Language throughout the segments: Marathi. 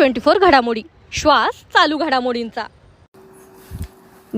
ट्वेंटी फोर घडामोडी. श्वास चालू घडामोडींचा.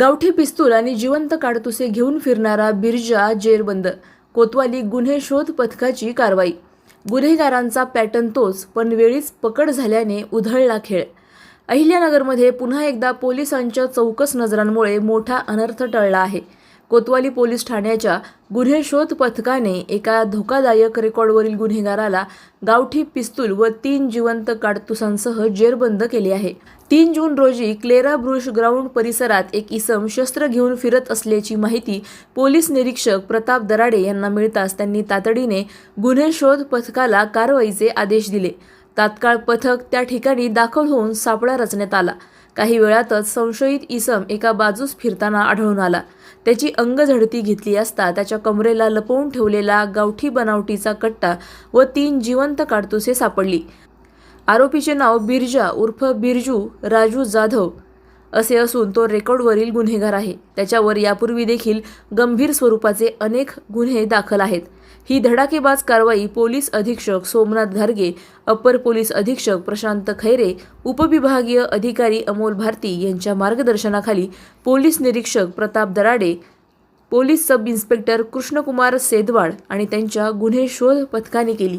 गावठी पिस्तूल आणि जिवंत काडतुसे घेऊन फिरणारा बिरजा जेरबंद. कोतवाली गुन्हे शोध पथकाची कारवाई. गुन्हेगारांचा पॅटर्न तोच पण वेळीच पकड झाल्याने उधळला खेळ. अहिल्यानगरमध्ये पुन्हा एकदा पोलिसांच्या चौकस नजरांमुळे मोठा अनर्थ टळला आहे. कोतवाली पोलीस ठाण्याच्या गुन्हे शोध पथकाने एका धोकादायक रेकॉर्डवरील गुन्हेगाराला गावठी पिस्तूल व तीन जिवंत काडतुसांसह जेरबंद केले आहे. तीन जून रोजी क्लेरा ब्रुश ग्राउंड परिसरात एक इसम शस्त्र घेऊन फिरत असल्याची माहिती पोलीस निरीक्षक प्रताप दराडे यांना मिळताच त्यांनी तातडीने गुन्हे शोध पथकाला कारवाईचे आदेश दिले. तात्काळ पथक त्या ठिकाणी दाखल होऊन सापळा रचण्यात आला. काही वेळातच संशयित इसम एका बाजूस फिरताना आढळून आला. त्याची अंगझडती घेतली असता त्याच्या कमरेला लपवून ठेवलेला गावठी बनावटीचा कट्टा व तीन जिवंत काडतुसे सापडली. आरोपीचे नाव बिरजा उर्फ बिरजू राजू जाधव असे असून तो रेकॉर्डवरील गुन्हेगार आहे. त्याच्यावर यापूर्वी देखील गंभीर स्वरूपाचे अनेक गुन्हे दाखल आहेत. ही धडाकेबाज कारवाई पोलीस अधीक्षक सोमनाथ घारगे अप्पर पोलीस अधीक्षक प्रशांत खैरे उपविभागीय अधिकारी अमोल भारती यांच्या मार्गदर्शनाखाली पोलीस निरीक्षक Pratap Darade police sub inspector Krishnakumar Sedwad आणि त्यांच्या गुन्हे शोध पथकाने केली.